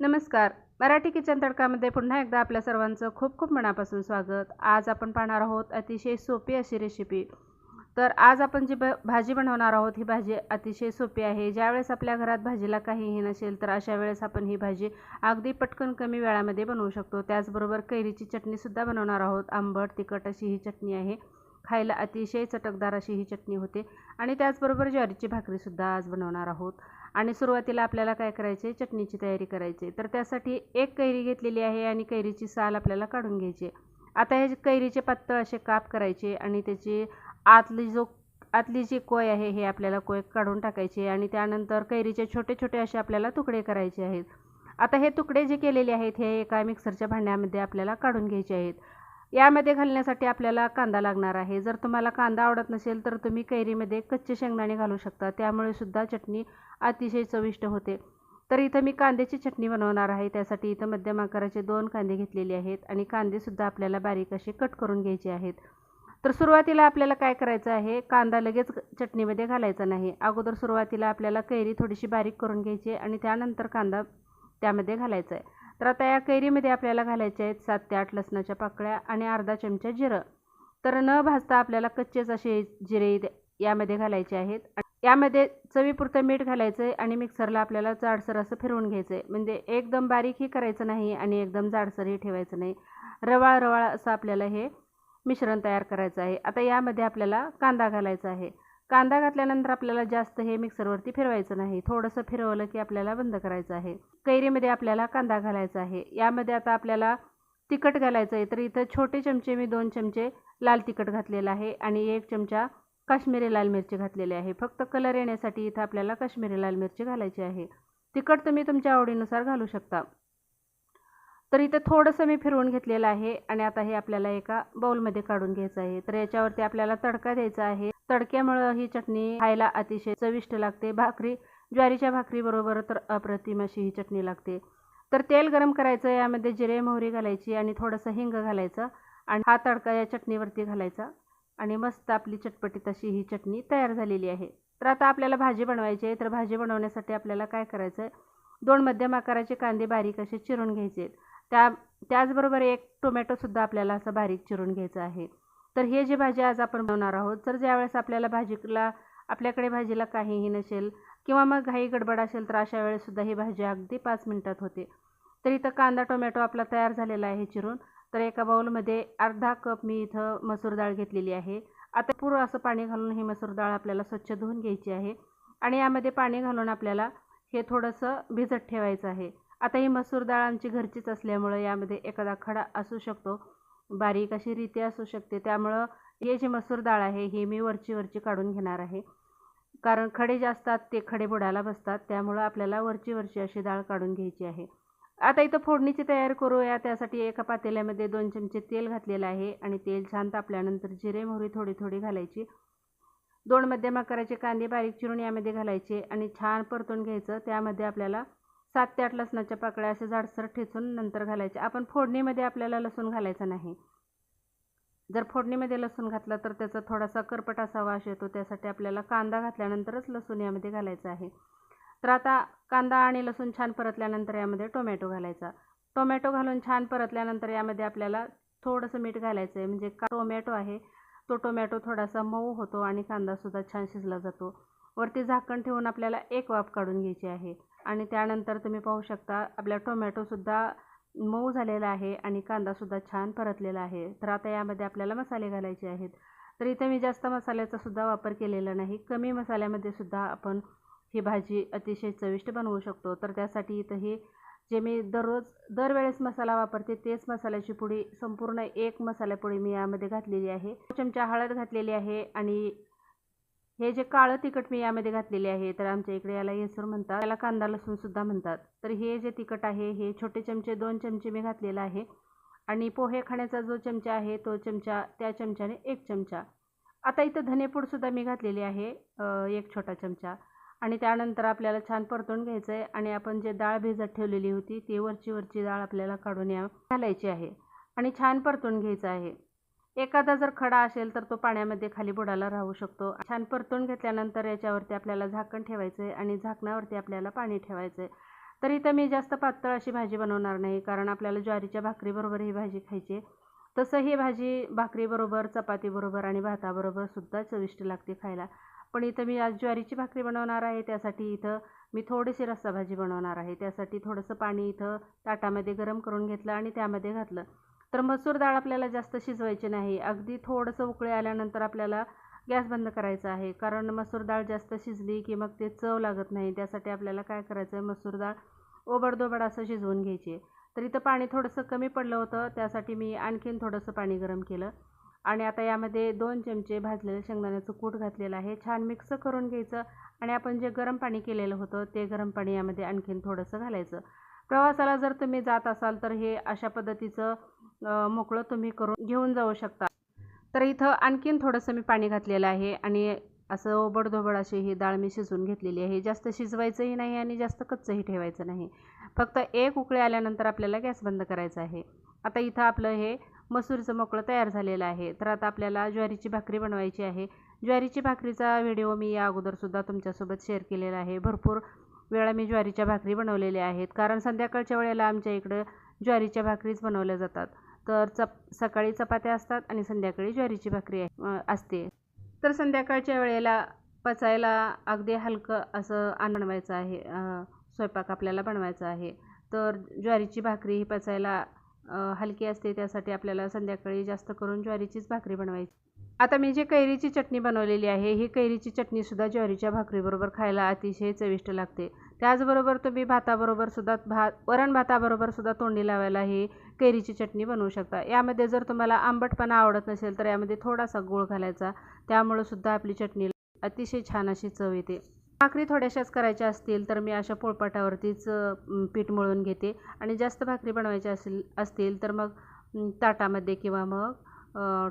नमस्कार. मराठी किचन तडकामध्ये पुन्हा एकदा आपल्या सर्वांचं खूप खूप मनापासून स्वागत. आज आपण पाहणार आहोत अतिशय सोपी अशी रेसिपी तर आज आपण जी ब भाजी बनवणार आहोत ही भाजी अतिशय सोपी आहे. ज्यावेळेस आपल्या घरात भाजीला काहीही नसेल तर अशा वेळेस आपण ही भाजी अगदी पटकन कमी वेळामध्ये बनवू शकतो. त्याचबरोबर कैरीची चटणीसुद्धा बनवणार आहोत. आंबट तिखट अशी ही चटणी आहे. खायला अतिशय चटकदार अशी ही चटणी होते. आणि त्याचबरोबर ज्वारीची भाकरीसुद्धा आज बनवणार आहोत. आणि सुरुवातीला आपल्याला काय करायचे चटणीची तयारी करायची तर त्यासाठी एक कैरी घेतलेली आहे आणि कैरीची साल आपल्याला काढून घ्यायची आता हे कैरीचे पातळ असे काप करायचे आणि त्याची आतली जो आतली जी कोय आहे हे आपल्याला कोय काढून टाकायचे आणि त्यानंतर कैरीचे छोटे छोटे असे आपल्याला तुकडे करायचे आहेत. आता हे तुकडे जे केलेले आहेत हे एका मिक्सरच्या भांड्यामध्ये आपल्याला काढून घ्यायचे आहेत. यामध्ये घालण्यासाठी आपल्याला कांदा लागणार आहे. जर तुम्हाला कांदा आवडत नसेल तर तुम्ही कैरीमध्ये कच्चे शेंगदाणे घालू शकता. त्यामुळे सुद्धा चटणी अतिशय चविष्ट होते. तर इथं मी कांद्याची चटणी बनवणार आहे. त्यासाठी इथं मध्यम आकाराचे दोन कांदे घेतलेले आहेत आणि कांदेसुद्धा आपल्याला बारीक असे कट करून घ्यायचे आहेत. तर सुरुवातीला आपल्याला काय करायचं आहे? कांदा लगेच चटणीमध्ये घालायचा नाही. अगोदर सुरुवातीला आपल्याला कैरी थोडीशी बारीक करून घ्यायची आणि त्यानंतर कांदा त्यामध्ये घालायचा आहे. तर आता या कैरीमध्ये आपल्याला घालायचे आहेत सात ते आठ लसणाच्या पाकळ्या आणि अर्धा चमचा जिरं. तर न भाजता आपल्याला कच्चेच असे जिरे यामध्ये घालायचे आहेत. यामध्ये चवीपुरतं मीठ घालायचं आहे आणि मिक्सरला आपल्याला जाडसर असं फिरवून घ्यायचं आहे म्हणजे एकदम बारीकही करायचं नाही आणि एकदम जाडसरही ठेवायचं नाही. रवाळ रवाळ असं आपल्याला हे मिश्रण तयार करायचं आहे. आता यामध्ये आपल्याला कांदा घालायचा आहे. कांदा घातल्यानंतर आपल्याला जास्त हे मिक्सरवरती फिरवायचं नाही. थोडंसं फिरवलं की आपल्याला बंद करायचं आहे. कैरीमध्ये आपल्याला कांदा घालायचा आहे. यामध्ये आता आपल्याला तिखट घालायचं आहे. तर इथं छोटे चमचे मी दोन चमचे लाल तिखट घातलेलं आहे आणि एक चमचा काश्मीरी लाल मिरची घातलेली आहे. फक्त कलर येण्यासाठी इथं आपल्याला काश्मीरी लाल मिरची घालायची आहे. तिखट तुम्ही तुमच्या आवडीनुसार घालू शकता. तर इथं थोडंसं मी फिरवून घेतलेलं आहे आणि आता हे आपल्याला एका बाऊलमध्ये काढून घ्यायचं आहे. तर याच्यावरती आपल्याला तडका द्यायचा आहे. तडक्यामुळं ही चटणी खायला अतिशय चविष्ट लागते. भाकरी ज्वारीच्या भाकरीबरोबर तर अप्रतिम अशी ही चटणी लागते. तर तेल गरम करायचं यामध्ये जिरे मोहरी घालायची आणि थोडंसं हिंग घालायचं आणि हा तडका या चटणीवरती घालायचा आणि मस्त आपली चटपटीत अशी ही चटणी तयार झालेली आहे. तर आता आपल्याला भाजी बनवायची आहे तर भाजी बनवण्यासाठी आपल्याला काय करायचं आहे दोन मध्यम आकाराचे कांदे बारीक असे चिरून घ्यायचे आहेत. त्या त्याचबरोबर एक टोमॅटोसुद्धा आपल्याला असं बारीक चिरून घ्यायचं आहे. तर हे जे भाजी आज आपण बनवणार आहोत तर ज्यावेळेस आपल्याला भाजीला आपल्याकडे भाजीला काहीही नसेल किंवा मग घाई गडबड असेल तर अशा वेळेससुद्धा ही भाजी अगदी पाच मिनटात होते. तर इथं कांदा टोमॅटो आपला तयार झालेला आहे चिरून. तर एका बाऊलमध्ये अर्धा कप मी इथं मसूर डाळ घेतलेली आहे. आता पुरं असं पाणी घालून ही मसूर डाळ आपल्याला स्वच्छ धुवून घ्यायची आहे. आणि यामध्ये पाणी घालून आपल्याला हे थोडंसं भिजत ठेवायचं आहे. आता ही मसूर डाळ आमची घरचीच असल्यामुळं यामध्ये एखादा खडा असू शकतो. बारीक अशी रीती असू शकते. त्यामुळं हे जे मसूर डाळ आहे हे मी वरची वरची काढून घेणार आहे. कारण खडे जे असतात ते खडे बुडायला बसतात. त्यामुळं आपल्याला वरची वरची अशी डाळ काढून घ्यायची आहे. आता इथं फोडणीची तयार करूया. त्यासाठी एका पातेल्यामध्ये दोन चमचे तेल घातलेलं आहे आणि तेल छान तापल्यानंतर जिरे मोहरी थोडी थोडी घालायची. दोन मध्यम आकाराचे कांदे बारीक चिरून यामध्ये घालायचे आणि छान परतून घ्यायचं. त्यामध्ये आपल्याला सात ते आठ लसणाच्या पाकळ्या असे जाडसर ठेचून नंतर घालायचे. आपण फोडणीमध्ये आपल्याला लसूण घालायचं नाही. जर फोडणीमध्ये लसूण घातलं तर त्याचा थोडासा करपट असा वास येतो. त्यासाठी आपल्याला कांदा घातल्यानंतरच लसूण यामध्ये घालायचा आहे. तर आता कांदा आणि लसूण छान परतल्यानंतर यामध्ये टोमॅटो घालायचा. टोमॅटो घालून छान परतल्यानंतर यामध्ये आपल्याला थोडंसं मीठ घालायचं आहे म्हणजे का टोमॅटो आहे तो टोमॅटो थोडासा मऊ होतो आणि कांदासुद्धा छान शिजला जातो. वरती झाकण ठेवून आपल्याला एक वाफ काढून घ्यायची आहे. आणि त्यानंतर तुम्ही पाहू शकता आपला टोमॅटोसुद्धा मऊ झालेला आहे आणि कांदासुद्धा छान परतलेला आहे. तर आता यामध्ये आपल्याला मसाले घालायचे आहेत. तर इथं मी जास्त मसाल्याचा सुद्धा वापर केलेला नाही. कमी मसाल्यामध्ये सुद्धा आपण ही भाजी अतिशय चविष्ट बनवू शकतो. तर त्यासाठी इथं हे जे मी दररोज दरवेळेस मसाला वापरते तेच मसाल्याची पुडी संपूर्ण एक मसाल्यापुडी मी यामध्ये घातलेली आहे. चमचा हळद घातलेली आहे आणि हे जे काळं तिखट मी यामध्ये घातलेले आहे तर आमच्या इकडे याला येसूर म्हणतात. त्याला कांदा लसूणसुद्धा म्हणतात. तर हे जे तिखट आहे हे छोटे चमचे दोन चमचे मी घातलेला आहे. आणि पोहे खाण्याचा जो चमचा आहे तो चमचा त्या चमच्याने एक चमचा. आता इथं धनेपूडसुद्धा मी घातलेली आहे एक छोटा चमचा. आणि त्यानंतर आपल्याला छान परतून घ्यायचं आहे आणि आपण जे डाळ भिजत ठेवलेली होती ती वरची वरची डाळ आपल्याला काढून या घालायची आहे. आणि छान परतून घ्यायचं आहे. एखादा जर खडा असेल तर तो पाण्यामध्ये खाली बुडाला राहू शकतो. छान परतून घेतल्यानंतर याच्यावरती आपल्याला झाकण ठेवायचं आहे आणि झाकणावरती आपल्याला पाणी ठेवायचं आहे तर इथं मी जास्त पातळ अशी भाजी बनवणार नाही कारण आपल्याला ज्वारीच्या भाकरीबरोबर ही भाजी खायची. तसं ही भाजी भाकरीबरोबर चपातीबरोबर आणि भाताबरोबर सुद्धा चविष्ट लागते खायला. पण इथं मी आज ज्वारीची भाकरी बनवणार आहे त्यासाठी इथं मी थोडीशी रस्सा भाजी बनवणार आहे. त्यासाठी थोडंसं पाणी इथं ताटामध्ये गरम करून घेतलं आणि त्यामध्ये घातलं. तर मसूर डाळ आपल्याला जास्त शिजवायची नाही. अगदी थोडंसं उकळी आल्यानंतर आपल्याला गॅस बंद करायचा आहे. कारण मसूर डाळ जास्त शिजली की मग ते चव लागत नाही. त्यासाठी आपल्याला काय करायचं आहे मसूर डाळ ओबडदोबड असं शिजवून घ्यायची. आहे तर इथं पाणी थोडंसं कमी पडलं होतं. त्यासाठी मी आणखीन थोडंसं पाणी गरम केलं. आणि आता यामध्ये दोन चमचे भाजलेलं शेंगदाण्याचं कूट घातलेलं आहे. छान मिक्स करून घ्यायचं. आणि आपण जे गरम पाणी केलेलं होतं ते गरम पाणी यामध्ये आणखीन थोडंसं घालायचं. प्रवासाला जर तुम्ही जात असाल तर हे अशा पद्धतीचं मोकळं तुम्ही करून घेऊन जाऊ शकता. तर इथं आणखीन थोडंसं मी पाणी घातलेलं आहे आणि असं ओबडधोबड अशी ही डाळ मी शिजवून घेतलेली आहे. जास्त शिजवायचंही नाही आणि जास्त कच्चंही ठेवायचं नाही. फक्त एक उकळी आल्यानंतर आपल्याला गॅस बंद करायचा आहे. आता इथं आपलं हे मसूरचं मोकळं तयार झालेलं आहे. तर आता आपल्याला ज्वारीची भाकरी बनवायची आहे. ज्वारीची भाकरीचा व्हिडिओ मी या अगोदरसुद्धा तुमच्यासोबत शेअर केलेला आहे. भरपूर वेळा मी ज्वारीच्या भाकरी बनवलेल्या आहेत. कारण संध्याकाळच्या वेळेला आमच्या इकडं ज्वारीच्या भाकरीच बनवल्या जातात. तर चप सकाळी चपात्या असतात आणि संध्याकाळी ज्वारीची भाकरी असते. तर संध्याकाळच्या वेळेला पचायला अगदी हलकं असं अन्न बनवायचं आहे स्वयंपाक आपल्याला बनवायचा आहे. तर ज्वारीची भाकरी ही पचायला हलकी असते त्यासाठी आपल्याला संध्याकाळी जास्त करून ज्वारीचीच भाकरी बनवायची. आता मी जे कैरीची चटणी बनवलेली आहे ही कैरीची चटणीसुद्धा ज्वारीच्या भाकरीबरोबर खायला अतिशय चविष्ट लागते. त्याचबरोबर तुम्ही भाताबरोबर सुद्धा भात वरण भाताबरोबर सुद्धा तोंडी लावायला ही कैरीची चटणी बनवू शकता. यामध्ये जर तुम्हाला आंबटपणा आवडत नसेल तर यामध्ये थोडासा गूळ घालायचा. त्यामुळं सुद्धा आपली चटणी अतिशय छान अशी चव येते. भाकरी थोड्याशाच करायच्या असतील तर मी अशा पोळपाटावरतीच पीठ मळून घेते. आणि जास्त भाकरी बनवायच्या असेल असतील तर मग ताटामध्ये किंवा मग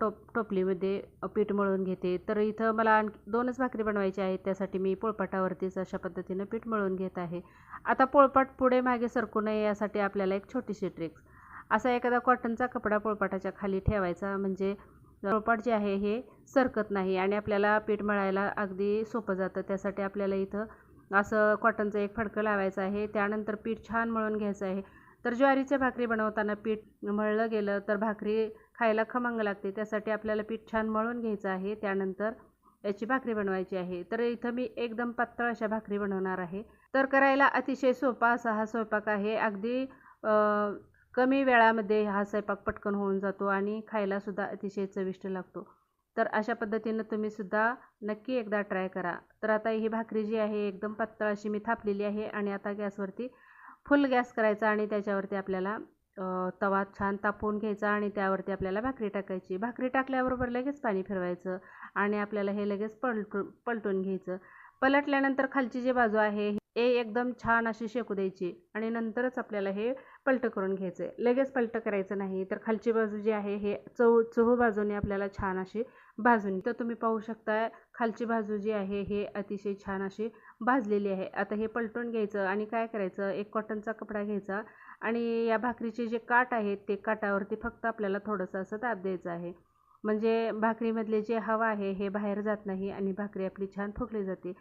टोप टोपलीमध्ये पीठ मळून घेते. तर इथं मला आणखी दोनच भाकरी बनवायची आहेत. त्यासाठी मी पोळपाटावरतीच अशा पद्धतीनं पीठ मळून घेत आहे. आता पोळपाट पुढे मागे सरकू नये यासाठी आपल्याला एक छोटीशी ट्रिक्स असा एखादा कॉटनचा कपडा पोळपाटाच्या खाली ठेवायचा. म्हणजे पोळपाट जे आहे हे सरकत नाही आणि आपल्याला पीठ मळायला अगदी सोपं जातं. त्यासाठी आपल्याला इथं असं कॉटनचं एक फडकं लावायचं आहे. त्यानंतर पीठ छान मळून घ्यायचं आहे. तर ज्वारीच्या भाकरी बनवताना पीठ मळलं गेलं तर भाकरी खायला खमंग लागते. त्यासाठी आपल्याला पीठ छान मळून घ्यायचं आहे. त्यानंतर याची भाकरी बनवायची आहे. तर इथं मी एकदम पातळ अशा भाकरी बनवणार आहे. तर करायला अतिशय सोपा असा हा स्वयंपाक आहे. अगदी कमी वेळामध्ये हा स्वयंपाक पटकन होऊन जातो आणि खायलासुद्धा अतिशय चविष्ट लागतो. तर अशा पद्धतीनं तुम्हीसुद्धा नक्की एकदा ट्राय करा. तर आता ही भाकरी जी आहे एकदम पातळ अशी मी थापलेली आहे आणि आता गॅसवरती फुल गॅस करायचा आणि त्याच्यावरती आपल्याला तवा छान तापवून घ्यायचा आणि त्यावरती आपल्याला भाकरी टाकायची. भाकरी टाकल्याबरोबर लगेच पाणी फिरवायचं आणि आपल्याला हे लगेच पलटू पलटून घ्यायचं. पलटल्यानंतर खालची जी बाजू आहे हे एकदम छान अशी शेकू द्यायची आणि नंतरच आपल्याला हे पलट करून घ्यायचं. आहे लगेच पलट करायचं नाही तर खालची बाजू जी आहे हे चव चहू बाजूने आपल्याला छान अशी भाजून तर तुम्ही पाहू शकता खालची बाजू जी आहे हे अतिशय छान अशी भाजलेली आहे. आता हे पलटून घ्यायचं आणि काय करायचं एक कॉटनचा कपडा घ्यायचा आणि या भाकरीचे जे काठ आहेत ते काटावरती फक्त आपल्याला थोडंसं असं दाब द्यायचं आहे. म्हणजे भाकरीमधले जे हवा आहे हे बाहेर जात नाही आणि भाकरी आपली छान फुगली जाते.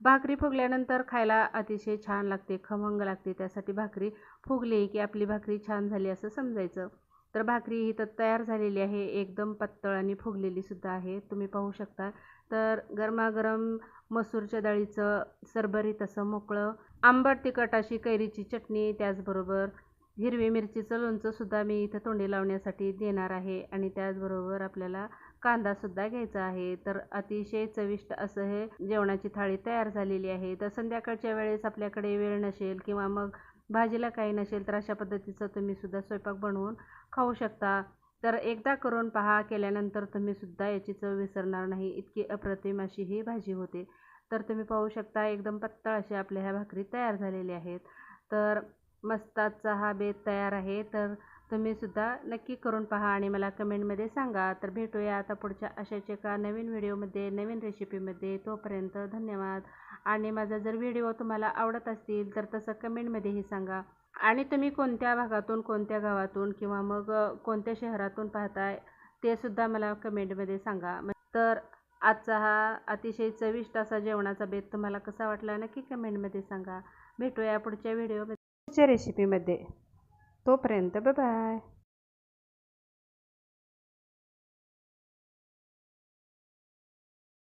भाकरी फुगल्यानंतर खायला अतिशय छान लागते खमंग लागते. त्यासाठी भाकरी फुगली की आपली भाकरी छान झाली असं समजायचं. तर भाकरी ही तर तयार झालेली आहे एकदम पातळ आणि फुगलेलीसुद्धा आहे. तुम्ही पाहू शकता. तर गरमागरम मसूरच्या डाळीचं सरभरीत असं मोकळं आंबट तिखट अशी कैरीची चटणी त्याचबरोबर हिरवी मिरचीचं लोणचंसुद्धा मी इथं तोंडी लावण्यासाठी देणार आहे. आणि त्याचबरोबर आपल्याला कांदासुद्धा घ्यायचा आहे. तर अतिशय चविष्ट असं हे जेवणाची थाळी तयार झालेली आहे. तर संध्याकाळच्या वेळेस आपल्याकडे वेळ नसेल किंवा मग भाजीला काही नसेल तर अशा पद्धतीचं तुम्ही सुद्धा स्वयंपाक बनवून खाऊ शकता. तर एकदा करून पहा केल्यानंतर तुम्ही सुद्धा याची चव विसरणार नाही. इतकी अप्रतिम अशी ही भाजी होते. तर तुम्ही पाहू शकता एकदम पत्तळ अशी आपल्या ह्या भाकरी तयार झालेल्या आहेत. तर मस्ताचा हा बेत तयार आहे. तर तुम्ही सुद्धा नक्की करून पहा आणि मला कमेंटमध्ये सांगा. तर भेटूया आता पुढच्या अशाच एका नवीन व्हिडिओमध्ये नवीन रेसिपीमध्ये तोपर्यंत धन्यवाद. आणि माझा जर व्हिडिओ तुम्हाला आवडत असतील तर तसं कमेंटमध्येही सांगा. आणि तुम्ही कोणत्या भागातून कोणत्या गावातून किंवा मग कोणत्या शहरातून पाहताय ते सुद्धा मला कमेंटमध्ये सांगा. तर आजचा हा अतिशय चविष्ट असा जेवणाचा बेत तुम्हाला कसा वाटला नक्की कमेंटमध्ये सांगा. भेटूया पुढच्या व्हिडिओमध्ये पुढच्या रेसिपीमध्ये तोपर्यंत बाय